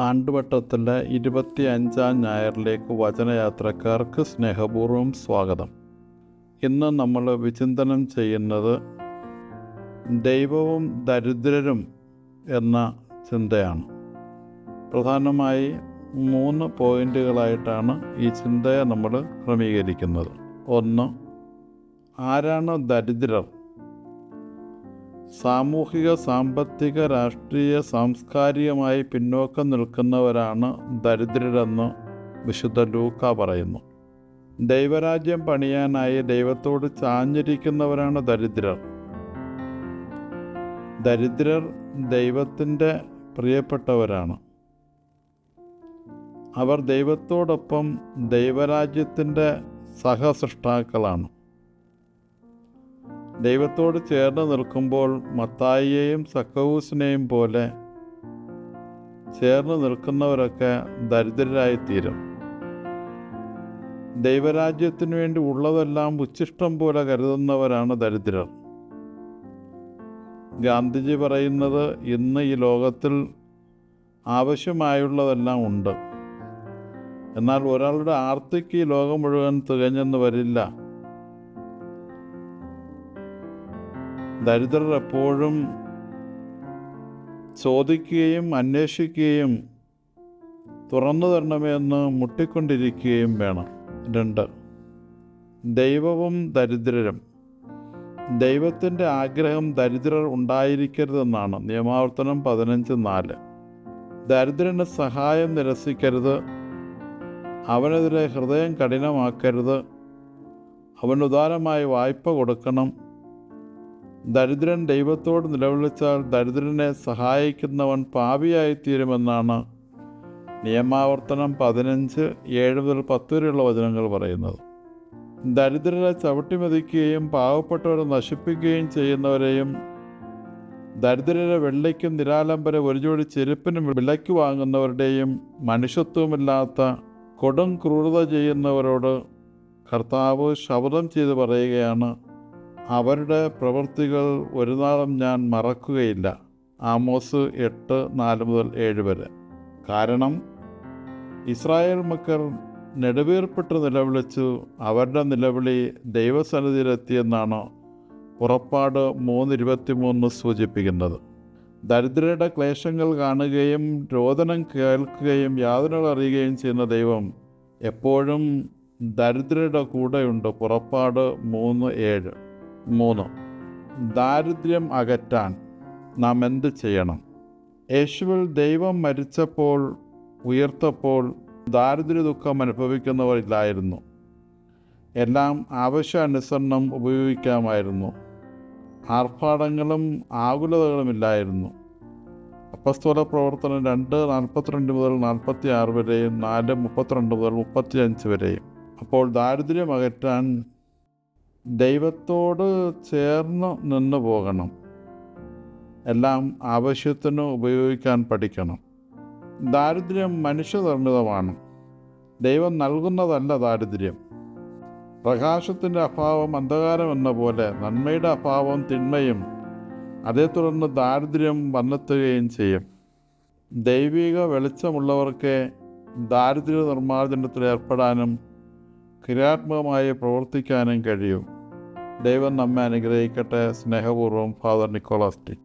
ആണ്ടുവട്ടത്തിലെ ഇരുപത്തി അഞ്ചാം ഞായറിലേക്ക് വചനയാത്രക്കാർക്ക് സ്നേഹപൂർവം സ്വാഗതം. ഇന്ന് നമ്മൾ വിചിന്തനം ചെയ്യുന്നത് ദൈവവും ദരിദ്രരും എന്ന ചിന്തയാണ്. പ്രധാനമായി മൂന്ന് പോയിന്റുകളായിട്ടാണ് ഈ ചിന്തയെ നമ്മൾ ക്രമീകരിക്കുന്നത്. ഒന്ന് ആരാണ് ദരിദ്രർ? സാമൂഹിക സാമ്പത്തിക രാഷ്ട്രീയ സാംസ്കാരികമായി പിന്നോക്കം നിൽക്കുന്നവരാണ് ദരിദ്രരെന്ന് വിശുദ്ധ ലൂക്ക പറയുന്നു. ദൈവരാജ്യം പണിയാനായി ദൈവത്തോട് ചാഞ്ഞിരിക്കുന്നവരാണ് ദരിദ്രർ. ദരിദ്രർ ദൈവത്തിന്റെ പ്രിയപ്പെട്ടവരാണ്. അവർ ദൈവത്തോടൊപ്പം ദൈവരാജ്യത്തിന്റെ സഹസൃഷ്ടാക്കളാണ്. ദൈവത്തോട് ചേർന്ന് നിൽക്കുമ്പോൾ മത്തായിയെയും സക്കവൂസിനെയും പോലെ ചേർന്ന് നിൽക്കുന്നവരൊക്കെ ദരിദ്രരായിത്തീരും. ദൈവരാജ്യത്തിനു വേണ്ടി ഉള്ളതെല്ലാം ഉച്ഛിഷ്ടം പോലെ കരുതുന്നവരാണ് ദരിദ്രർ. ഗാന്ധിജി പറയുന്നത് ഇന്ന് ഈ ലോകത്തിൽ ആവശ്യമായുള്ളതെല്ലാം ഉണ്ട്. എന്നാൽ ഒരാളുടെ ആർത്തിക്ക് ഈ ലോകം മുഴുവൻ തികഞ്ഞെന്ന് വരില്ല. ദരിദ്രർ എപ്പോഴും ചോദിക്കുകയും അന്വേഷിക്കുകയും തുറന്നു തരണമെന്ന് മുട്ടിക്കൊണ്ടിരിക്കുകയും വേണം. രണ്ട് ദൈവവും ദരിദ്രരും. ദൈവത്തിന്റെ ആഗ്രഹം ദരിദ്രർ ഉണ്ടായിരിക്കരുതെന്നാണ്. നിയമാവർത്തനം പതിനഞ്ച് നാല്. ദരിദ്രന് സഹായം നിരസിക്കരുത്. അവനെതിരെ ഹൃദയം കഠിനമാക്കരുത്. അവന് ഉദാരമായി വായ്പ കൊടുക്കണം. ദരിദ്രൻ ദൈവത്തോട് നിലവിളിച്ചാൽ ദരിദ്രനെ സഹായിക്കുന്നവൻ പാപിയായിത്തീരുമെന്നാണ് നിയമാവർത്തനം പതിനഞ്ച് ഏഴ് മുതൽ പത്ത് വരെയുള്ള വചനങ്ങൾ പറയുന്നത്. ദരിദ്രരെ ചവിട്ടിമതിക്കുകയും പാവപ്പെട്ടവരെ നശിപ്പിക്കുകയും ചെയ്യുന്നവരെയും ദരിദ്രരെ വെള്ളയ്ക്കും നിരാലംബര ഒരു ജോടി ചെരുപ്പിനും വിലയ്ക്ക് വാങ്ങുന്നവരുടെയും മനുഷ്യത്വമില്ലാത്ത കൊടും ക്രൂരത ചെയ്യുന്നവരോട് കർത്താവ് ശബ്ദം ചെയ്ത് പറയുകയാണ്. അവരുടെ പ്രവൃത്തികൾ ഒരു നാളും ഞാൻ മറക്കുകയില്ല. ആമോസ് എട്ട് നാല് മുതൽ ഏഴ് വരെ. കാരണം ഇസ്രായേൽ മക്കൾ നെടുവേർപ്പെട്ട് നിലവിളിച്ചു. അവരുടെ നിലവിളി ദൈവസന്നിധിയിലെത്തിയെന്നാണ് പുറപ്പാട് മൂന്ന് ഇരുപത്തിമൂന്ന് സൂചിപ്പിക്കുന്നത്. ദരിദ്രരുടെ ക്ലേശങ്ങൾ കാണുകയും രോദനം കേൾക്കുകയും യാതനകൾ അറിയുകയും ചെയ്യുന്ന ദൈവം എപ്പോഴും ദരിദ്രരുടെ കൂടെയുണ്ട്. പുറപ്പാട് മൂന്ന് ഏഴ്. മൂന്ന്. ദാരിദ്ര്യം അകറ്റാൻ നാം എന്ത് ചെയ്യണം? യേശുവിൽ ദൈവം മരിച്ചപ്പോൾ ഉയർത്തപ്പോൾ ദാരിദ്ര്യ ദുഃഖം അനുഭവിക്കുന്നവരില്ലായിരുന്നു എല്ലാം ആവശ്യാനുസരണം ഉപയോഗിക്കാമായിരുന്നു. ആർഭാടങ്ങളും ആകുലതകളുമില്ലായിരുന്നു. അപ്പസ്തോല പ്രവർത്തനം രണ്ട് നാൽപ്പത്തിരണ്ട് മുതൽ നാൽപ്പത്തി ആറ് വരെയും നാല് മുപ്പത്തിരണ്ട് മുതൽ മുപ്പത്തി അഞ്ച് വരെയും. അപ്പോൾ ദാരിദ്ര്യം അകറ്റാൻ ദൈവത്തോട് ചേർന്ന് നിന്ന് പോകണം. എല്ലാം ആവശ്യത്തിന് ഉപയോഗിക്കാൻ പഠിക്കണം. ദാരിദ്ര്യം മനുഷ്യനിർമ്മിതമാണ് ദൈവം നൽകുന്നതല്ല ദാരിദ്ര്യം. പ്രകാശത്തിന്റെ അഭാവം അന്ധകാരം എന്ന പോലെ നന്മയുടെ അഭാവം തിന്മയും അതേ തുടർന്ന് ദാരിദ്ര്യം വന്നെത്തുകയും ചെയ്യും. ദൈവിക വെളിച്ചമുള്ളവർക്ക് ദാരിദ്ര്യ നിർമ്മാർജനത്തിൽ ഏർപ്പെടാനും ക്രിയാത്മകമായി പ്രവർത്തിക്കാനും കഴിയും. ദൈവം നമ്മെ അനുഗ്രഹിക്കട്ടെ. സ്നേഹപൂർവം ഫാദർ നിക്കോളാസ്റ്റി